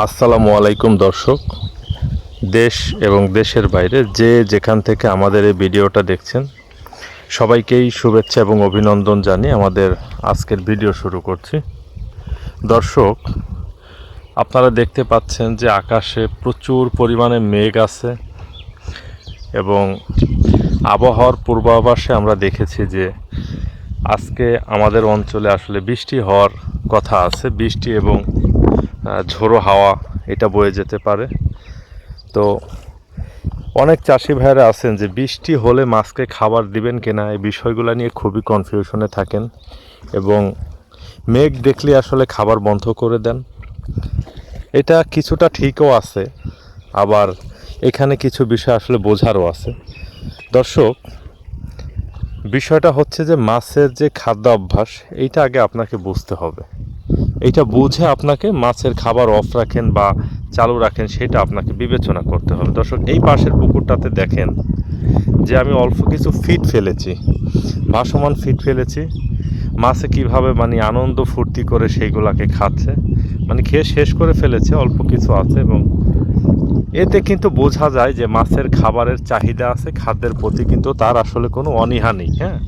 আসসালামু আলাইকুম, দর্শক। দেশ এবং দেশের বাইরে যে যেখান থেকে আমাদের এই ভিডিওটা দেখছেন, সবাইকেই শুভেচ্ছা এবং অভিনন্দন জানিয়ে আমাদের আজকের ভিডিও শুরু করছি। দর্শক, আপনারা দেখতে পাচ্ছেন যে আকাশে প্রচুর পরিমাণে মেঘ আছে এবং আবহাওয়ার পূর্বাভাসে আমরা দেখেছি যে আজকে আমাদের অঞ্চলে আসলে বৃষ্টি হওয়ার কথা আছে। বৃষ্টি এবং ঝোড়ো হাওয়া, এটা বয়ে যেতে পারে। তো অনেক চাষি ভাইয়েরা আছেন যে বৃষ্টি হলে মাছকে খাবার দিবেন কিনা, এই বিষয়গুলো নিয়ে খুবই কনফিউশনে থাকেন এবং মেঘ দেখলে আসলে খাবার বন্ধ করে দেন। এটা কিছুটা ঠিকও আছে, আবার এখানে কিছু বিষয় আসলে বোঝারও আছে। দর্শক, বিষয়টা হচ্ছে যে মাছের যে খাদ্য অভ্যাস এইটা আগে আপনাকে বুঝতে হবে। এইটা বুঝে আপনাকে মাছের খাবার অফ রাখেন বা চালু রাখেন, সেটা আপনাকে বিবেচনা করতে হবে। দর্শক, এই পাশের পুকুরটাতে দেখেন যে আমি অল্প কিছু ফিট ফেলেছি। ভাসমান ফিট ফেলেছি। মাছে কীভাবে মানে আনন্দ ফুর্তি করে সেইগুলাকে খাচ্ছে মানে খেয়ে শেষ করে ফেলেছে, অল্প কিছু আছে এবং এতে কিন্তু বোঝা যায় যে মাছের খাবারের চাহিদা আছে, খাদ্যের প্রতি কিন্তু তার আসলে কোনো অনীহা নেই হ্যাঁ?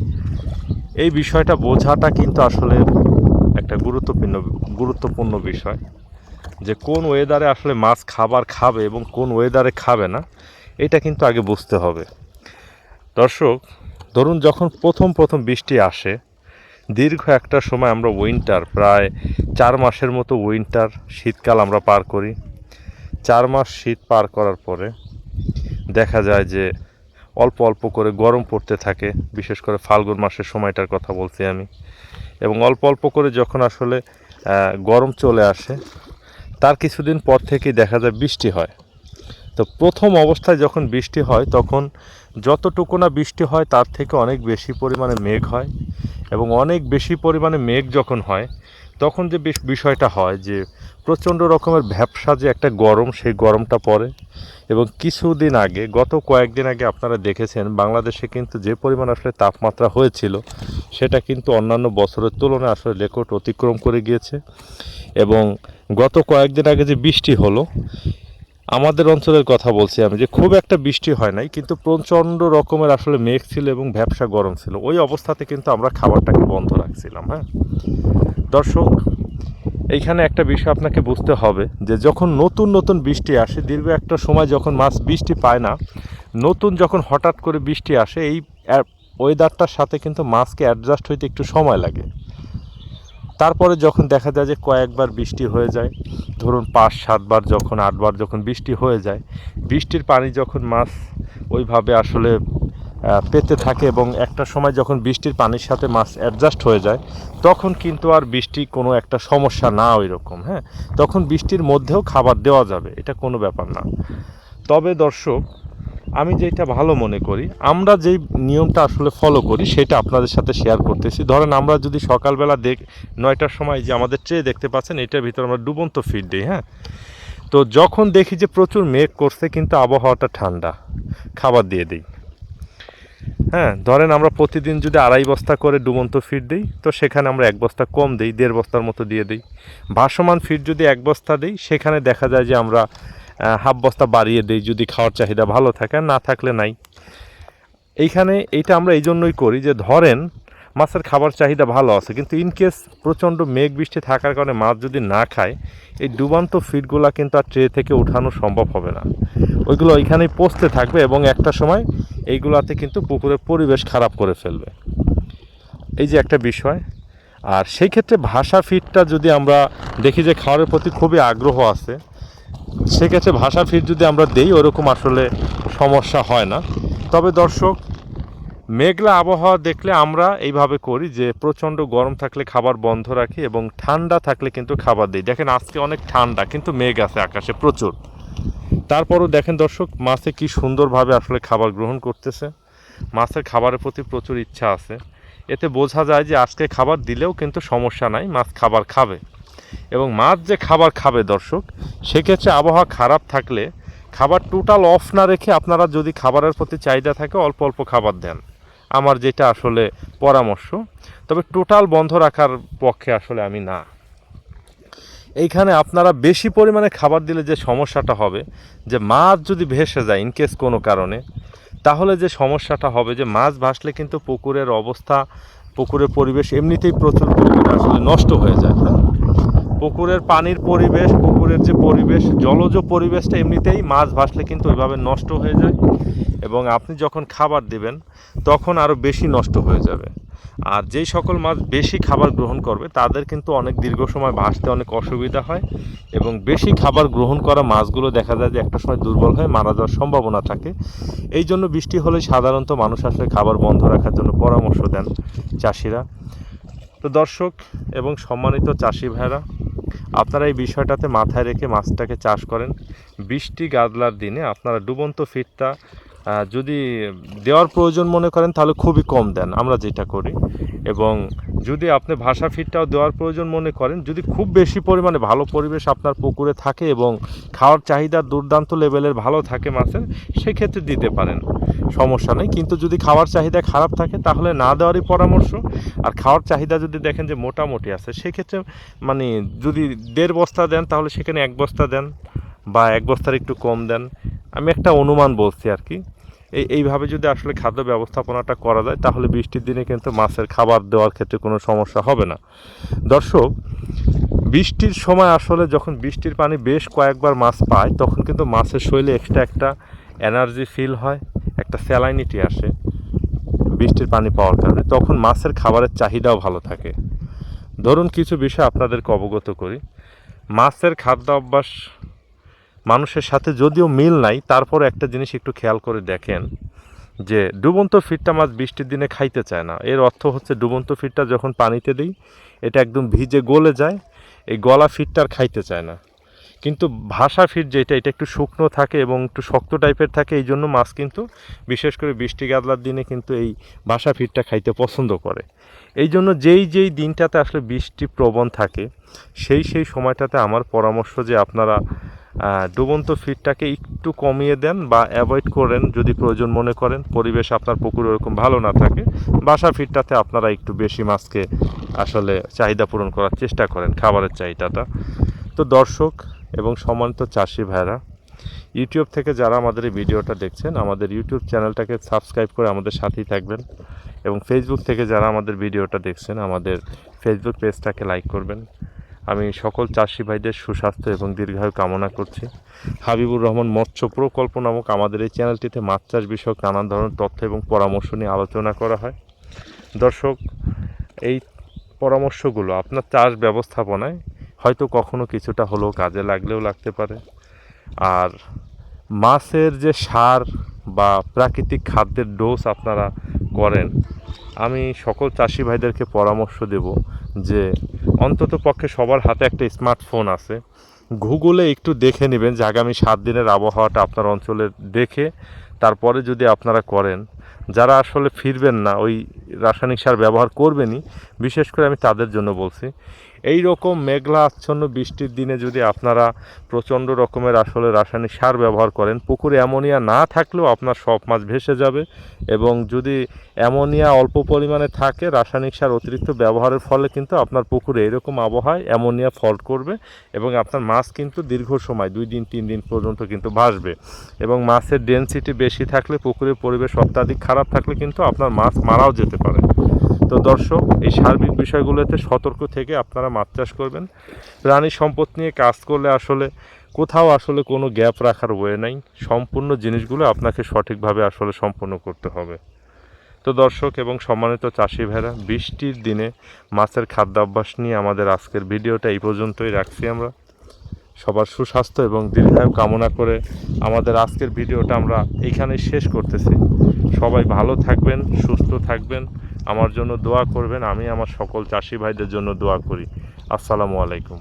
এই বিষয়টা বোঝাটা কিন্তু আসলে একটা গুরুত্বপূর্ণ গুরুত্বপূর্ণ বিষয় যে কোন ওয়েদারে আসলে মাছ খাবার খাবে এবং কোন ওয়েদারে খাবে না, এটা কিন্তু আগে বুঝতে হবে। দর্শক, ধরুন যখন প্রথম প্রথম বৃষ্টি আসে, দীর্ঘ একটা সময় আমরা উইন্টার প্রায় চার মাসের মতো উইন্টার শীতকাল আমরা পার করি। চার মাস শীত পার করার পরে দেখা যায় যে অল্প অল্প করে গরম পড়তে থাকে, বিশেষ করে ফাল্গুন মাসের সময়টার কথা বলছি আমি। এবং অল্প অল্প করে যখন আসলে গরম চলে আসে, তার কিছুদিন পর থেকে দেখা যায় বৃষ্টি হয়। তো প্রথম অবস্থায় যখন বৃষ্টি হয়, তখন যতটুকু না বৃষ্টি হয়, তার থেকে অনেক বেশি পরিমাণে মেঘ হয় এবং অনেক বেশি পরিমাণে মেঘ যখন হয় তখন যে বিষয়টা হয় যে প্রচণ্ড রকমের ভ্যাপসা যে একটা গরম, সেই গরমটা পড়ে। এবং কিছুদিন আগে, গত কয়েকদিন আগে আপনারা দেখেছেন, বাংলাদেশে কিন্তু যে পরিমাণ আসলে তাপমাত্রা হয়েছিল, সেটা কিন্তু অন্যান্য বছরের তুলনায় আসলে রেকর্ড অতিক্রম করে গিয়েছে। এবং গত কয়েকদিন আগে যে বৃষ্টি হলো, আমাদের অঞ্চলের কথা বলছি আমি যে খুব একটা বৃষ্টি হয় নাই, কিন্তু প্রচণ্ড রকমের আসলে মেঘ ছিল এবং ভ্যাবসা গরম ছিল। ওই অবস্থাতে কিন্তু আমরা খাবারটাকে বন্ধ রাখছিলাম হ্যাঁ? দর্শক, এইখানে একটা বিষয় আপনাকে বুঝতে হবে যে যখন নতুন নতুন বৃষ্টি আসে, দীর্ঘ একটা সময় যখন মাছ বৃষ্টি পায় না, নতুন যখন হঠাৎ করে বৃষ্টি আসে, এই ওয়েদারটার সাথে কিন্তু মাছকে অ্যাডজাস্ট হইতে একটু সময় লাগে। তারপরে যখন দেখা যায় যে কয়েকবার বৃষ্টি হয়ে যায়, ধরুন পাঁচ সাতবার যখন আটবার যখন বৃষ্টি হয়ে যায়, বৃষ্টির পানি যখন মাছ ওইভাবে আসলে পেতে থাকে এবং একটা সময় যখন বৃষ্টির পানির সাথে মাছ অ্যাডজাস্ট হয়ে যায়, তখন কিন্তু আর বৃষ্টি কোনো একটা সমস্যা না ওই রকম হ্যাঁ? তখন বৃষ্টির মধ্যেও খাবার দেওয়া যাবে, এটা কোনো ব্যাপার না। তবে দর্শক, আমি যেটা ভালো মনে করি, আমরা যেই নিয়মটা আসলে ফলো করি, সেটা আপনাদের সাথে শেয়ার করতেছি। ধরেন আমরা যদি সকালবেলা দেখ, নয়টার সময় যে আমাদের ট্রে দেখতে পাচ্ছেন, এটার ভিতরে আমরা ডুবন্ত ফিড দিই হ্যাঁ? তো যখন দেখি যে প্রচুর মেঘ করছে, কিন্তু আবহাওয়াটা ঠান্ডা, খাবার দিয়ে দিই। হ্যাঁ ধরেন আমরা প্রতিদিন যদি আড়াই বস্তা করে ডুবন্ত ফিড দিই, তো সেখানে আমরা এক বস্তা কম দিই, দেড় বস্তার মতো দিয়ে দিই। ভাসমান ফিড যদি এক বস্তা দিই, সেখানে দেখা যায় যে আমরা হাফ বস্তা বাড়িয়ে দিই যদি খাওয়ার চাহিদা ভালো থাকে, না থাকলে নাই। এইখানে এইটা আমরা এই জন্যই করি যে ধরেন মাছের খাবার চাহিদা ভালো আছে, কিন্তু ইন কেস প্রচণ্ড মেঘ বৃষ্টি থাকার কারণে মাছ যদি না খায়, এই ডুবান্ত ফিডগুলো কিন্তু আর ট্রে থেকে উঠানো সম্ভব হবে না। ওইগুলো ওইখানেই পচতে থাকবে এবং একটা সময় এইগুলাতে কিন্তু পুকুরের পরিবেশ খারাপ করে ফেলবে। এই যে একটা বিষয়, আর সেই ক্ষেত্রে ভাষা ফিডটা যদি আমরা দেখি যে খাওয়ারের প্রতি খুবই আগ্রহ আছে, সেক্ষেত্রে ভাষা ফিড যদি আমরা দেই, ওরকম আসলে সমস্যা হয় না। তবে দর্শক, মেঘলা আবহাওয়া দেখলে আমরা এইভাবে করি যে প্রচণ্ড গরম থাকলে খাবার বন্ধ রাখি এবং ঠান্ডা থাকলে কিন্তু খাবার দিই। দেখেন আজকে অনেক ঠান্ডা, কিন্তু মেঘ আছে আকাশে প্রচুর। তারপরও দেখেন দর্শক, মাছে কি সুন্দরভাবে আসলে খাবার গ্রহণ করতেছে। মাছের খাবারের প্রতি প্রচুর ইচ্ছা আছে। এতে বোঝা যায় যে আজকে খাবার দিলেও কিন্তু সমস্যা নাই, মাছ খাবার খাবে। এবং মাছ যে খাবার খাবে দর্শক, সেক্ষেত্রে আবহাওয়া খারাপ থাকলে খাবার টোটাল অফ না রেখে আপনারা যদি খাবারের প্রতি চাহিদা থাকে, অল্প অল্প খাবার দেন। আমার যেটা আসলে পরামর্শ। তবে টোটাল বন্ধ রাখার পক্ষে আসলে আমি না। এইখানে আপনারা বেশি পরিমাণে খাবার দিলে যে সমস্যাটা হবে, যে মাছ যদি ভেসে যায় ইনকেস কোনো কারণে, তাহলে যে সমস্যাটা হবে যে মাছ ভাসলে কিন্তু পুকুরের অবস্থা, পুকুরের পরিবেশ এমনিতেই প্রচুর পরিমাণে আসলে নষ্ট হয়ে যায় হ্যাঁ? পুকুরের পানির পরিবেশ, পুকুরের যে পরিবেশ, জলজ পরিবেশটা এমনিতেই মাছ ভাসলে কিন্তু ওইভাবে নষ্ট হয়ে যায়। এবং আপনি যখন খাবার দেবেন তখন আরও বেশি নষ্ট হয়ে যাবে। আর যেই সকল মাছ বেশি খাবার গ্রহণ করবে তাদের কিন্তু অনেক দীর্ঘ সময় ভাসতে অনেক অসুবিধা হয় এবং বেশি খাবার গ্রহণ করা মাছগুলো দেখা যায় যে একটা সময় দুর্বল হয়ে মারা যাওয়ার সম্ভাবনা থাকে। এই জন্য বৃষ্টি হলে সাধারণত মানুষ আসলে খাবার বন্ধ রাখার জন্য পরামর্শ দেন চাষিরা। তো দর্শক এবং সম্মানিত চাষি ভাইরা আপনারা এই বিষয়টাতে মাথায় রেখে মাছটাকে চাষ করেন। বৃষ্টি গাদলার দিনে আপনারা ডুবন্ত আহ, যদি দেওয়ার প্রয়োজন মনে করেন, তাহলে খুবই কম দেন, আমরা যেটা করি। এবং যদি আপনি ভাষা ফিটটাও দেওয়ার প্রয়োজন মনে করেন, যদি খুব বেশি পরিমাণে ভালো পরিবেশ আপনার পুকুরে থাকে এবং খাওয়ার চাহিদা দুর্দান্ত লেভেলের ভালো থাকে মাছের, সেক্ষেত্রে দিতে পারেন, সমস্যা নেই। কিন্তু যদি খাওয়ার চাহিদা খারাপ থাকে, তাহলে না দেওয়ারই পরামর্শ। আর খাওয়ার চাহিদা যদি দেখেন যে মোটামুটি আছে, সেক্ষেত্রে মানে যদি দেড় বস্তা দেন, তাহলে সেখানে এক বস্তা দেন বা এক বস্তার একটু কম দেন। আমি একটা অনুমান বলছি আর কি এই, এইভাবে যদি আসলে খাদ্য ব্যবস্থাপনাটা করা যায়, তাহলে বৃষ্টির দিনে কিন্তু মাছের খাবার দেওয়ার ক্ষেত্রে কোনো সমস্যা হবে না। দর্শক, বৃষ্টির সময় আসলে যখন বৃষ্টির পানি বেশ কয়েকবার মাছ পায়, তখন কিন্তু মাছের শরীরে এক্সট্রা একটা এনার্জি ফিল হয়, একটা স্যালাইনিটি আসে বৃষ্টির পানি পাওয়ার কারণে। তখন মাছের খাবারের চাহিদাও ভালো থাকে। ধরুন, কিছু বিষয় আপনাদেরকে অবগত করি। মাছের খাদ্য অভ্যাস মানুষের সাথে যদিও মিল নাই তারপর একটা জিনিস একটু খেয়াল করে দেখেন, যে ডুবন্ত ফিটটা মাছ বৃষ্টির দিনে খাইতে চায় না। এর অর্থ হচ্ছে ডুবন্ত ফিটটা যখন পানিতে দিই, এটা একদম ভিজে গলে যায়, এই গলা ফিটটা আর খাইতে চায় না। কিন্তু ভাষা ফিট যেটা, এটা একটু শুকনো থাকে এবং একটু শক্ত টাইপের থাকে, এই জন্য মাছ কিন্তু বিশেষ করে বৃষ্টি গাদলার দিনে কিন্তু এই ভাষা ফিটটা খাইতে পছন্দ করে। এই জন্য যেই যেই দিনটাতে আসলে বৃষ্টি প্রবণ থাকে, সেই সেই সময়টাতে আমার পরামর্শ যে আপনারা ডুবন্ত ফিটটাকে একটু কমিয়ে দেন বা অ্যাভয়েড করেন যদি প্রয়োজন মনে করেন। পরিবেশ আপনার পুকুর ওরকম ভালো না থাকে। বাসা ফিটটাতে আপনারা একটু বেশি মাছকে আসলে চাহিদা পূরণ করার চেষ্টা করেন, খাবারের চাহিদাটা। তো দর্শক এবং সম্মানিত চাষি ভাইরা ইউটিউব থেকে যারা আমাদের এই ভিডিওটা দেখছেন, আমাদের ইউটিউব চ্যানেলটাকে সাবস্ক্রাইব করে আমাদের সাথেই থাকবেন এবং ফেসবুক থেকে যারা আমাদের ভিডিওটা দেখছেন, আমাদের ফেসবুক পেজটাকে লাইক করবেন। আমি সকল চাষি ভাইদের সুস্বাস্থ্য এবং দীর্ঘায়ু কামনা করছি। হাবিবুর রহমান মৎস্য প্রকল্প নামক আমাদের এই চ্যানেলটিতে মাছ চাষ বিষয়ক নানান ধরনের তথ্য এবং পরামর্শ নিয়ে আলোচনা করা হয়। দর্শক, এই পরামর্শগুলো আপনার চাষ ব্যবস্থাপনায় হয়তো কখনো কিছুটা হলেও কাজে লাগলেও লাগতে পারে। আর মাছের যে সার বা প্রাকৃতিক খাদ্যের ডোজ আপনারা করেন, আমি সকল চাষি ভাইদেরকে পরামর্শ দেব যে অন্তত পক্ষে সবার হাতে একটা স্মার্টফোন আছে। গুগলে একটু দেখে নেবেন যে আগামী সাত দিনের আবহাওয়াটা আপনার অঞ্চলে দেখে তারপরে যদি আপনারা করেন, যারা আসলে ফিরবেন না, ওই রাসায়নিক সার ব্যবহার করবেনই, বিশেষ করে আমি তাদের জন্য বলছি এই রকম মেঘলা আচ্ছন্ন বৃষ্টির দিনে যদি আপনারা প্রচণ্ড রকমের আসলে রাসায়নিক সার ব্যবহার করেন, পুকুরে অ্যামোনিয়া না থাকলেও আপনার সব মাছ ভেসে যাবে এবং যদি অ্যামোনিয়া অল্প পরিমাণে থাকে, রাসায়নিক সার অতিরিক্ত ব্যবহারের ফলে কিন্তু আপনার পুকুরে এরকম আবহাওয়ায় অ্যামোনিয়া ফল্ট করবে এবং আপনার মাছ কিন্তু দীর্ঘ সময়, দুই দিন, তিন দিন পর্যন্ত কিন্তু ভাসবে এবং মাছের ডেনসিটি বেশি থাকলে পুকুরের পরিবেশ অত্যাধিক খারাপ থাকলে কিন্তু আপনার মাছ মারাও যেতে পারে। তো দর্শক, এই সার্বিক বিষয়গুলোতে সতর্ক থেকে আপনারা মাছ চাষ করবেন। প্রাণী সম্পদ নিয়ে কাজ করলে আসলে কোথাও আসলে কোনো গ্যাপ রাখার ওয়ে নাই। সম্পূর্ণ জিনিসগুলো আপনাকে সঠিকভাবে আসলে সম্পন্ন করতে হবে। তো দর্শক এবং সম্মানিত চাষি ভাইরা, বৃষ্টির দিনে মাছের খাদ্যাভ্যাস নিয়ে আমাদের আজকের ভিডিওটা এই পর্যন্তই রাখছি আমরা। সবার সুস্বাস্থ্য এবং দীর্ঘায়ু কামনা করে আমাদের আজকের ভিডিওটা আমরা এইখানেই শেষ করতেছি। সবাই ভালো থাকবেন, সুস্থ থাকবেন। আমার জন্য দোয়া করবেন আমি আমার সকল চাষি ভাইদের জন্য দোয়া করি। আসসালামু আলাইকুম।